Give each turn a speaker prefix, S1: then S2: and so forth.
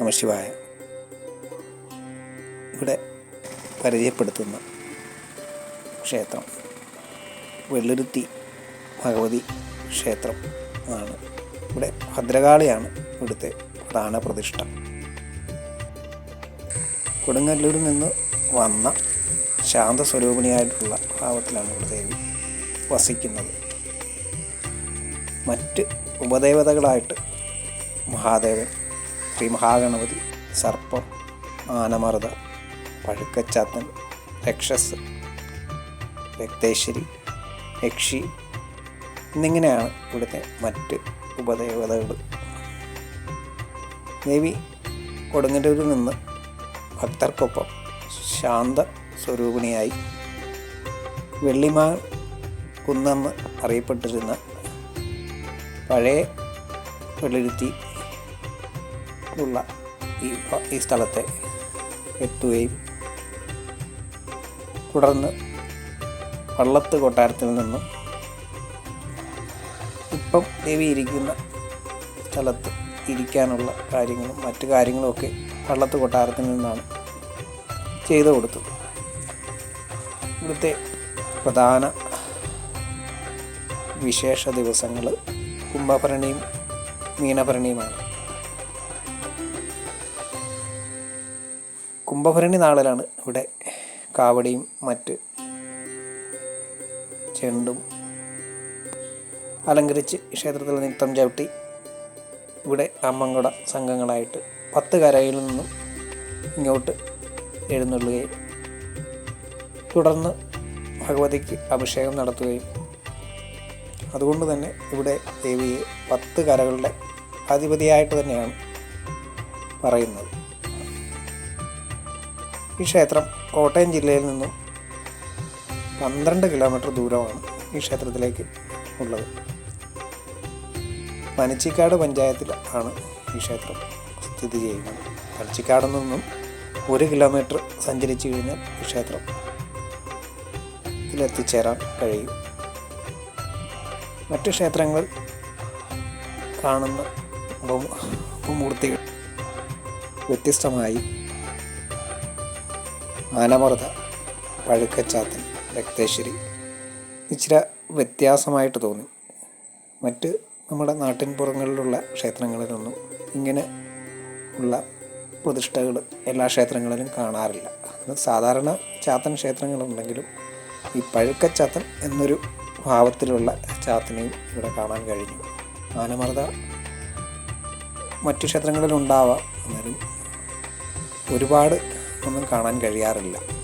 S1: നമശിവായ ഇവിടെ പരിചയപ്പെടുത്തുന്ന ക്ഷേത്രം വെള്ളുരുത്തി ഭഗവതി ക്ഷേത്രം ആണ്. ഇവിടെ ഭദ്രകാളിയാണ് ഇവിടുത്തെ പ്രധാന പ്രതിഷ്ഠ. കൊടുങ്ങല്ലൂരിൽ നിന്ന് വന്ന ശാന്തസ്വരൂപിണിയായിട്ടുള്ള ഭാവത്തിലാണ് ഇവിടെ ദേവി വസിക്കുന്നത്. മറ്റ് ഉപദേവതകളായിട്ട് മഹാദേവൻ ശ്രീ മഹാഗണപതി സർപ്പം ആനമർദ പഴുക്കച്ചാത്തൻ രക്ഷസ് രക്തേശ്വരി യക്ഷി എന്നിങ്ങനെയാണ് ഇവിടുത്തെ മറ്റ് ഉപദേവതകൾ ദേവി കൊടുങ്ങല്ലൂരിൽ നിന്ന് ഭക്തർക്കൊപ്പം ശാന്ത സ്വരൂപിണിയായി വെള്ളിമാ കുന്നെന്ന് അറിയപ്പെട്ടിരുന്ന പഴയ വെള്ളിരുത്തി ഉള്ള ഈ ഈ സ്ഥലത്തെ എത്തുകയും തുടർന്ന് വള്ളത്ത് കൊട്ടാരത്തിൽ നിന്ന് ഇപ്പം ദേവി ഇരിക്കുന്ന സ്ഥലത്ത് ഇരിക്കാനുള്ള കാര്യങ്ങളും മറ്റു കാര്യങ്ങളുമൊക്കെ വള്ളത്ത് കൊട്ടാരത്തിൽ നിന്നാണ് ചെയ്തു കൊടുത്തത്. ഇവിടുത്തെ പ്രധാന വിശേഷ ദിവസങ്ങൾ കുംഭഭരണിയും മീനഭരണിയുമാണ്. കുംഭഭരണി നാളിലാണ് ഇവിടെ കാവടിയും മറ്റ് ചെണ്ടും അലങ്കരിച്ച് ക്ഷേത്രത്തിൽ നൃത്തം ചവിട്ടി ഇവിടെ അമ്മങ്കട സംഘങ്ങളായിട്ട് പത്ത് കരയിൽ നിന്നും ഇങ്ങോട്ട് എഴുന്നള്ളുകയും തുടർന്ന് ഭഗവതിക്ക് അഭിഷേകം നടത്തുകയും. അതുകൊണ്ട് തന്നെ ഇവിടെ ദേവിയെ പത്ത് കരകളുടെ അധിപതിയായിട്ട് തന്നെയാണ് പറയുന്നത്. ഈ ക്ഷേത്രം കോട്ടയം ജില്ലയിൽ നിന്നും പന്ത്രണ്ട് കിലോമീറ്റർ ദൂരമാണ് ഈ ക്ഷേത്രത്തിലേക്ക് ഉള്ളത്. പനച്ചിക്കാട് പഞ്ചായത്തിൽ ആണ് ഈ ക്ഷേത്രം സ്ഥിതി ചെയ്യുന്നത്. പനച്ചിക്കാട് നിന്നും ഒരു കിലോമീറ്റർ സഞ്ചരിച്ചു കഴിഞ്ഞാൽ ഈ ക്ഷേത്രം ഇതിലെത്തിച്ചേരാൻ കഴിയും. മറ്റു ക്ഷേത്രങ്ങൾ കാണുന്ന മൂർത്തികൾ വ്യത്യസ്തമായി ആനമർദ്ദ പഴുക്കച്ചാത്തൻ രക്തേശ്വരി. ഇച്ചിരി വ്യത്യാസമായിട്ട് തോന്നി. മറ്റ് നമ്മുടെ നാട്ടിൻപുറങ്ങളിലുള്ള ക്ഷേത്രങ്ങളിലൊന്നും ഇങ്ങനെ ഉള്ള പ്രതിഷ്ഠകൾ എല്ലാ ക്ഷേത്രങ്ങളിലും കാണാറില്ല. അത് സാധാരണ ചാത്തൻ ക്ഷേത്രങ്ങളുണ്ടെങ്കിലും ഈ പഴുക്കച്ചാത്തൻ എന്നൊരു ഭാവത്തിലുള്ള ചാത്തനെയും ഇവിടെ കാണാൻ കഴിഞ്ഞു. ആനമർദ്ദ മറ്റു ക്ഷേത്രങ്ങളിലുണ്ടാവാം. എന്നാലും ഒരുപാട് ഒന്നും കാണാൻ കഴിയാറില്ല.